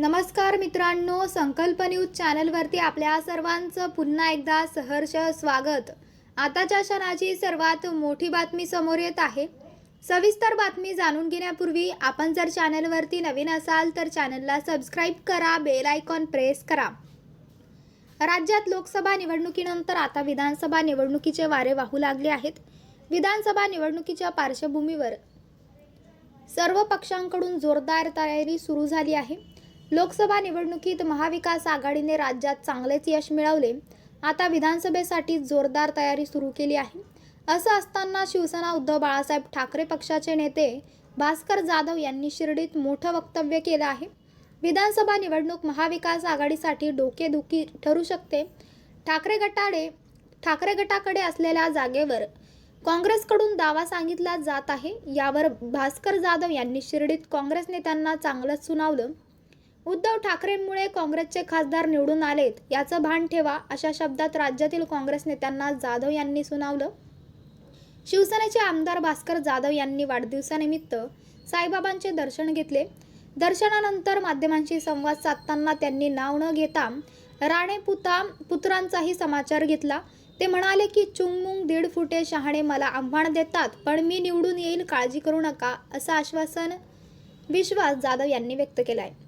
नमस्कार मित्रांनो संकल्प न्यूज चॅनलवरती आपल्या सर्वांचं पुन्हा एकदा सहर्ष स्वागत. आताच्या क्षणाची सर्वात मोठी बातमी समोर येत आहे. सविस्तर बातमी जाणून घेण्यापूर्वी आपण जर चॅनलवरती नवीन असाल तर चॅनलला सबस्क्राईब करा बेल आयकॉन प्रेस करा. राज्यात लोकसभा निवडणुकीनंतर आता विधानसभा निवडणुकीचे वारे वाहू लागले आहेत. विधानसभा निवडणुकीच्या पार्श्वभूमीवर सर्व पक्षांकडून जोरदार तयारी सुरू झाली आहे. लोकसभा निवडणुकीत महाविकास आघाडीने राज्यात चांगलेच यश मिळवले. आता विधानसभेसाठी जोरदार तयारी सुरू केली आहे. असं असताना शिवसेना उद्धव बाळासाहेब ठाकरे पक्षाचे नेते भास्कर जाधव यांनी शिर्डीत मोठं वक्तव्य केलं आहे. विधानसभा निवडणूक महाविकास आघाडीसाठी डोकेदुखी ठरू शकते. ठाकरे गटाडे ठाकरे गटाकडे असलेल्या जागेवर काँग्रेसकडून दावा सांगितला जात आहे. यावर भास्कर जाधव यांनी शिर्डीत काँग्रेस नेत्यांना चांगलंच सुनावलं. उद्धव ठाकरेंमुळे काँग्रेसचे खासदार निवडून आलेत याचं भान ठेवा अशा शब्दात राज्यातील काँग्रेस नेत्यांना जाधव यांनी सुनावलं. शिवसेनेचे आमदार भास्कर जाधव यांनी वाढदिवसानिमित्त साईबाबांचे दर्शन घेतले. दर्शनानंतर माध्यमांशी संवाद साधताना त्यांनी नाव न घेता राणे पुता पुत्रांचाही समाचार घेतला. ते म्हणाले की चुंगमुंग दीड फुटे शहाणे मला आव्हान देतात पण मी निवडून येईल काळजी करू नका असं आश्वासन विश्वास जाधव यांनी व्यक्त केला आहे